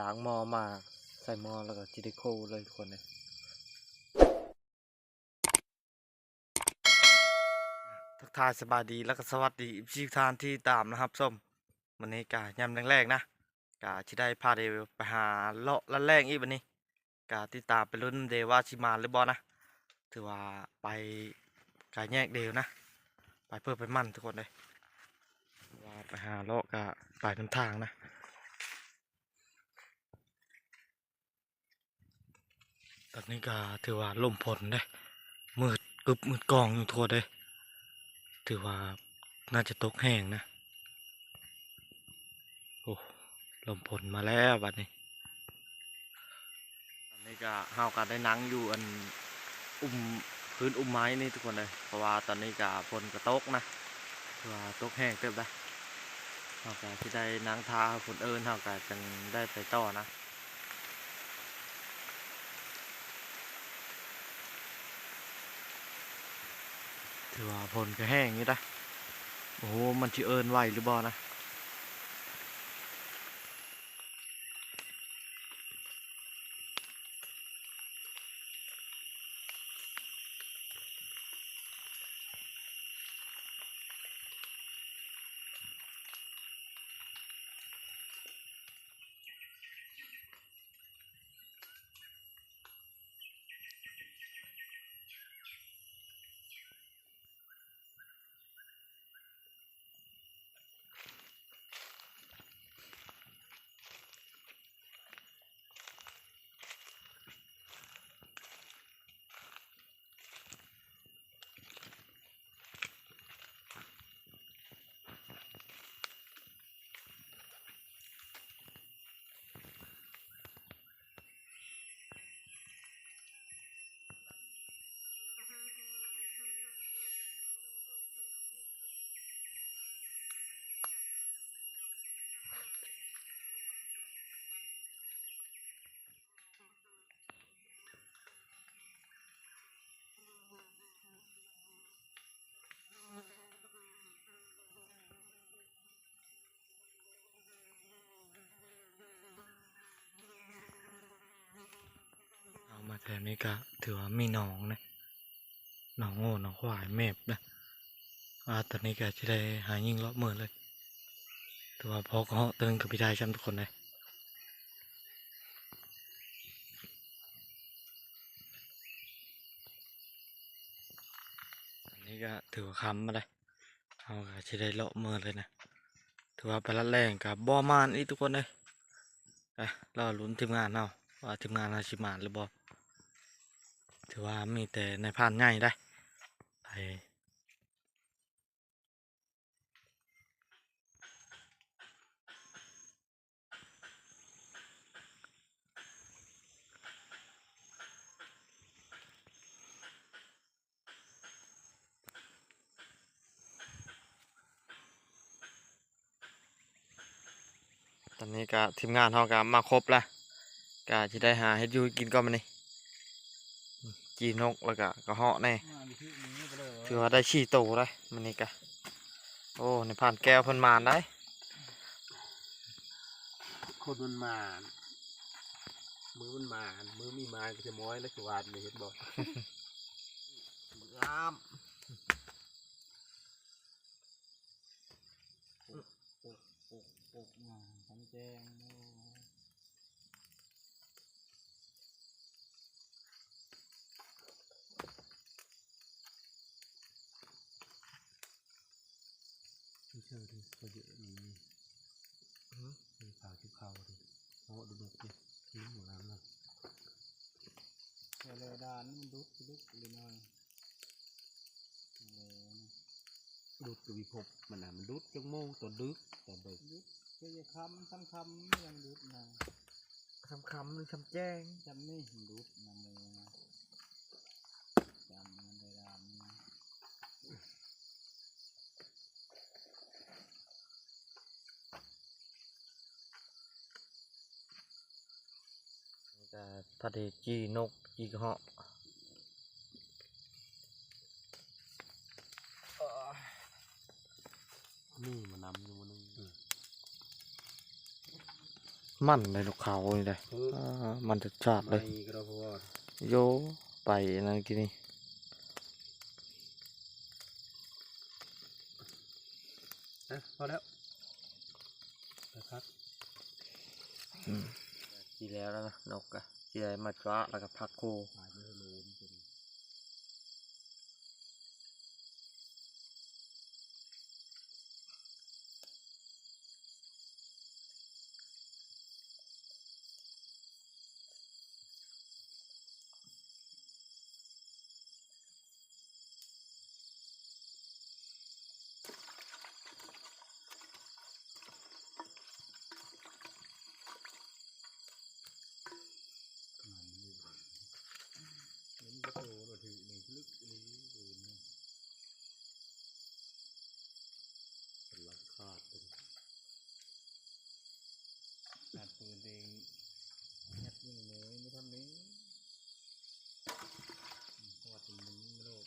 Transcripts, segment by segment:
ล้างมอมาใส่มอแล้วก็จิไดโคเลยทุกคนเลยทักทายสบายดีแล้วก็สวัสดีทุกท่านที่ตามนะครับส้มวันนี้กายำแรกๆนะกาที่ได้พาเดวไปหาเลาะละแรงอีกวันนี้กาที่ตามไปลุ้นเดว่าชิมาหรือบอนะถือว่าไปกายแยกเดวนะ ไปเพื่อไปมั่นทุกคนเลยว่าไปหาเลาะกะไปน้ำทางนะ ตอนนี้ก็ถือว่าลมผลเด้มืดกึบมืดกองอยู่ทั่วเด้ถือว่าน่าจะตกแห้งนะ โอ้ลมผลมาแล้วบัดนี้ตอนนี้ก็เฮาก็ได้นั่งอยู่อันอุ้มพื้นอุ้มไม้นี่ทุกคนเลย เพราะว่าตอนนี้ก็ฝนก็ตกนะถือว่าตกแห้งเติบได้เฮาก็ที่ได้นั่งทาฝนเอิญเฮาก็จังได้ไปต่อนะ ถือว่าผลก็แห้งอยู่นะโอ้โหมันจะเอินไหวหรือบ่นะ แถวนี้ก็ถือว่ามีหนองนะหนองโง่หนองควายเมบนะอ่าตอนนี้ก็จะได้หายิงเลาะเมือเลยถือว่าพอก็เตือนกับพี่ได้ช้ำทุกคนเลยอันนี้ก็ถือว่าคำมาเลยเอาก็จะได้เลาะเมือเลยนะถือว่าไปละแรงกับบ่อมานอีกทุกคนเลยอะเรอลุ้นทีมงานเอาว่าทีมงานอาชิมานหรือบ่ ถือว่ามีแต่ในพานใหญ่ได้ไปตอนนี้ก็ทีมงานเขาก็มาครบแล้วก็จะได้หาเฮ็ดยูกินก่อนมานี่ จีนกแล้วก็กระเหาะแน่ถือว่าได้ฉี่โตได้มันนี่กะโอ้ในผ่านแก้วเพิ่นมานได้คนมันมามือมันมามือมีมาก็จะม้อยแล้วสวานไม่เห็นบอกงามไม่ เชื่อดิเขาเยอะนี่มีผ่าชุบเขาดิโอ้ดูดูดิลิ้นหมดแล้วนะเลยดานมันดุกดุกเลยน่อยเลยดูดกวีภพมันน่ะมันดูดจังโมงตัวดึกแต่เบิกดุกก็จะคำซ้ำคำยังดุกนะคำคำหรือคำแจ้งจำนี่ดุกนะโมนะจำมันเลยดานนะ ก็พอดีจีนกจีกระเหาะนี่มันนำอยู่มันนึงมันเลยนกเขานี่เลยเอออ่ามันจะชาดเลไม่ยก็ได้เพราะว่าโยไปนั่นกินนี่นะพอแล้วนะครับทีแล้วแล้วนะนกอะ เจียมาจ้าแล้วก็พักโค หายไม่ให้รู้มันเป็น มันก็โตเราถือหนึ่งลึกนี้อื่นเนี่ยเป็นลักขาดเป็นขาดปืนเองยัดยิ่งเลยไม่ทำนี้เพราะว่าเป็นมึงไม่โลภ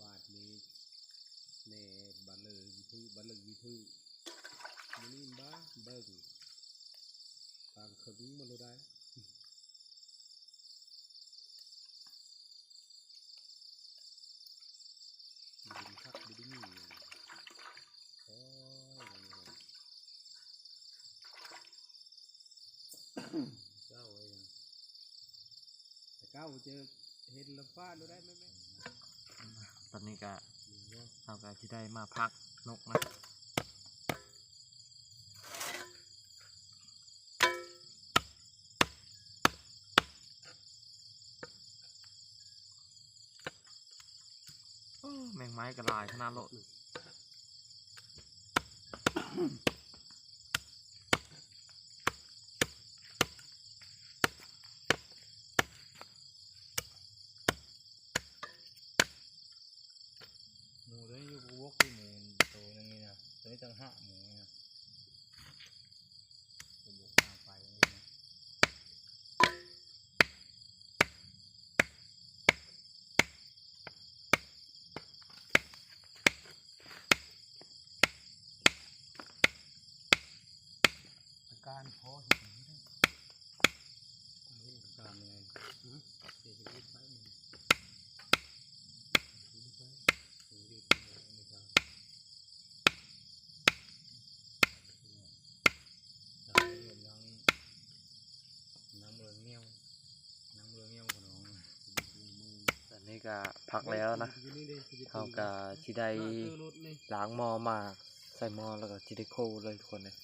วาดนี้เน่บัลเลยวิธี บัลเลยวิธีมันนี่บ้าเบิ้งตามขมิ้นมาเลยได้ดินคักดินนี่โอ้ยเจ้าเอ้ยแต่เก้าเจอเห็นลำฟ้าดูได้ไหมแม่ตอนนี้ก็เราก็ที่ได้มาพัก นกนะแมงไม้กระลายขนาดโลดหมูตัวนี้อยู่วกที่หมูตัวนึงนี่นะตัวนี้ตั้งห้าหมูนะผมบอกทางไปนี่นะ อาการพอเห็นไม่ได้ไม่รู้อาการยังไงหือเสียชีวิตไปหนึ่งชีวิตไปชีวิตไปไม่ทราบสายเงินยังน้ำเรืองเงี้ยวน้ำเรืองเงี้ยวของน้องชีวิตมือ ตอนนี้ ก็พักแล้วนะชีวิตนี้ได้ชีวิตเขาก็ที่ได้มาเจอรถนี่ล้างหม้อมาใส่หม้อแล้วก็ที่ได้โคเลยทุกคนเลย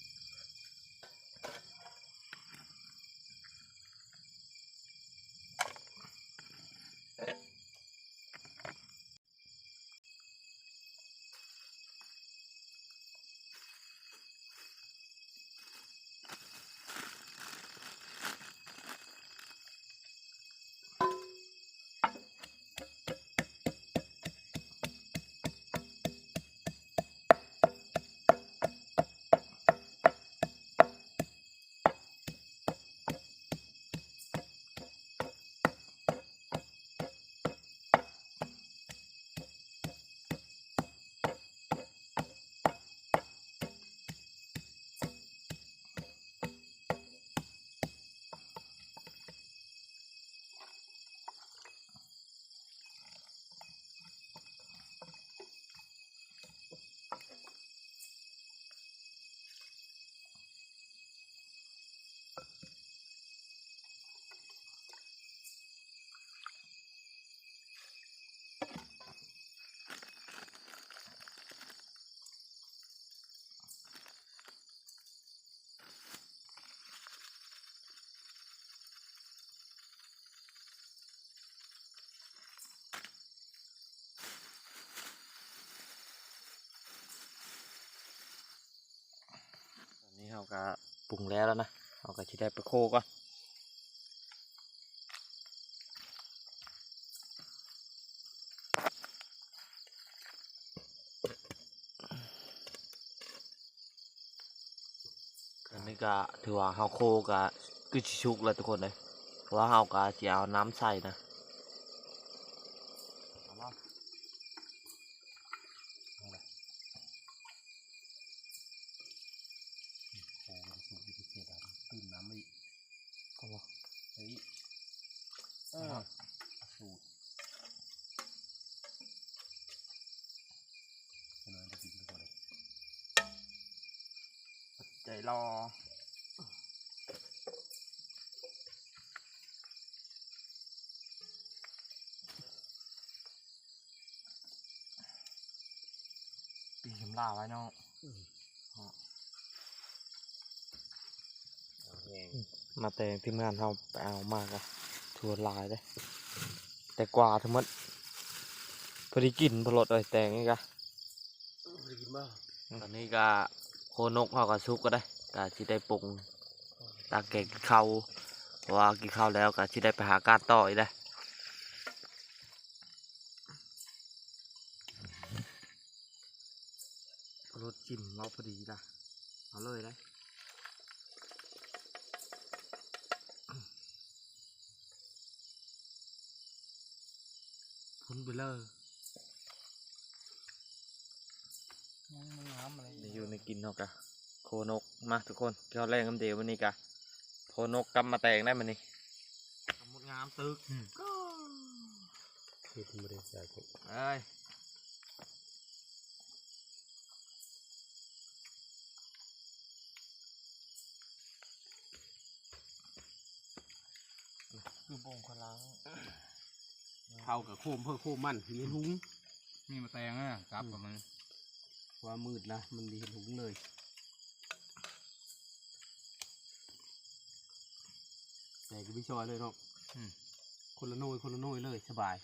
เขาก็ปรุงแล้วแล้วนะเขาก็ที่ได้ไปโคก่อนอันนี้ก็ถือว่าเขาโคก็คือสิชุกแล้วทุกคนเลยเพราะว่าเขาก็จะเอาน้ำใส่นะ เอามา ได้รอปีกำลาไว้เนาะเอาแห้งมาแต่งทีมงานเราไปเอามากอะทัวลายเลยแต่กว่าทั้งหมดพอดีกินพอลดเลยแต่งนี่กะได้กินบ้าตอนนี้ก็ โคนกเขาก็ซุกก็ได้ก็สิได้ปรุงตากแกงกินข้าวว่ากินข้าวแล้วก็สิได้ไปหาการต่ออีกได้รสจิ้มเราพอดีละเอาเลยได้พุ่นไปเลย ยังไม่น้ำ อะไรนี่อยู่ในกินเนาะกะโคนกมาทุกคนข้าวแรงน้ำเดียววันนี้กะโคนกกำมาแตงได้มันนี่หมดงามตึกเฮ็ดไม่ได้ใส่ถุงเอ้ยคือโป่งคลังเข้ากับโคมเพื่อโคมมันมีหุงมีมาแตงอะกลับกับมัน ว่ามืดละมันดีเห็นหุงเลย แต่ก็พี่ชอยเลยเนาะคนละโน้ยคนละโน้ยเลยสบาย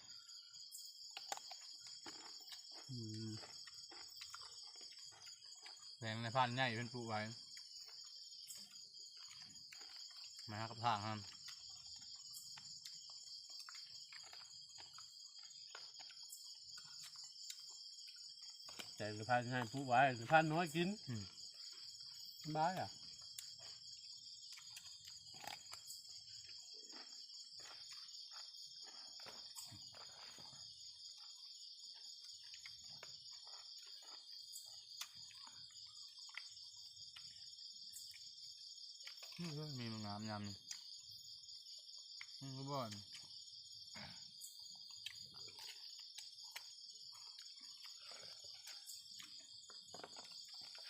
อืมแตงในพันใหญ่เป็นปลูกไว้มาหากับทางครับ แต่กระพานง่ายผู้ไว้กระพานน้อยกินสบายอะนี่ก็มีมันงามยำนี่นี่ก็บ่อน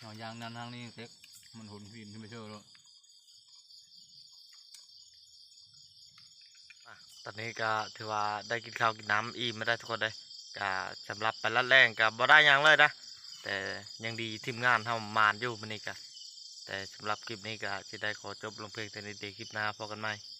เอา ยางนั้นทางนี้เต็กมันหุนพินขึ้นไปเชื่อแล้วตอนนี้ก็ถือว่าได้กินข้าวกินน้ำอิ่มมาได้ทุกคนเลยก็สำหรับไปละแรงก็บ่ได้ยังเลยนะแต่ยังดีทีมงานทำมานอยู่มันนี่ก็แต่สำหรับคลิปนี้ก็จะได้ขอจบลงเพียงแต่นี้เดียวคลิปหน้าพอกันไหม่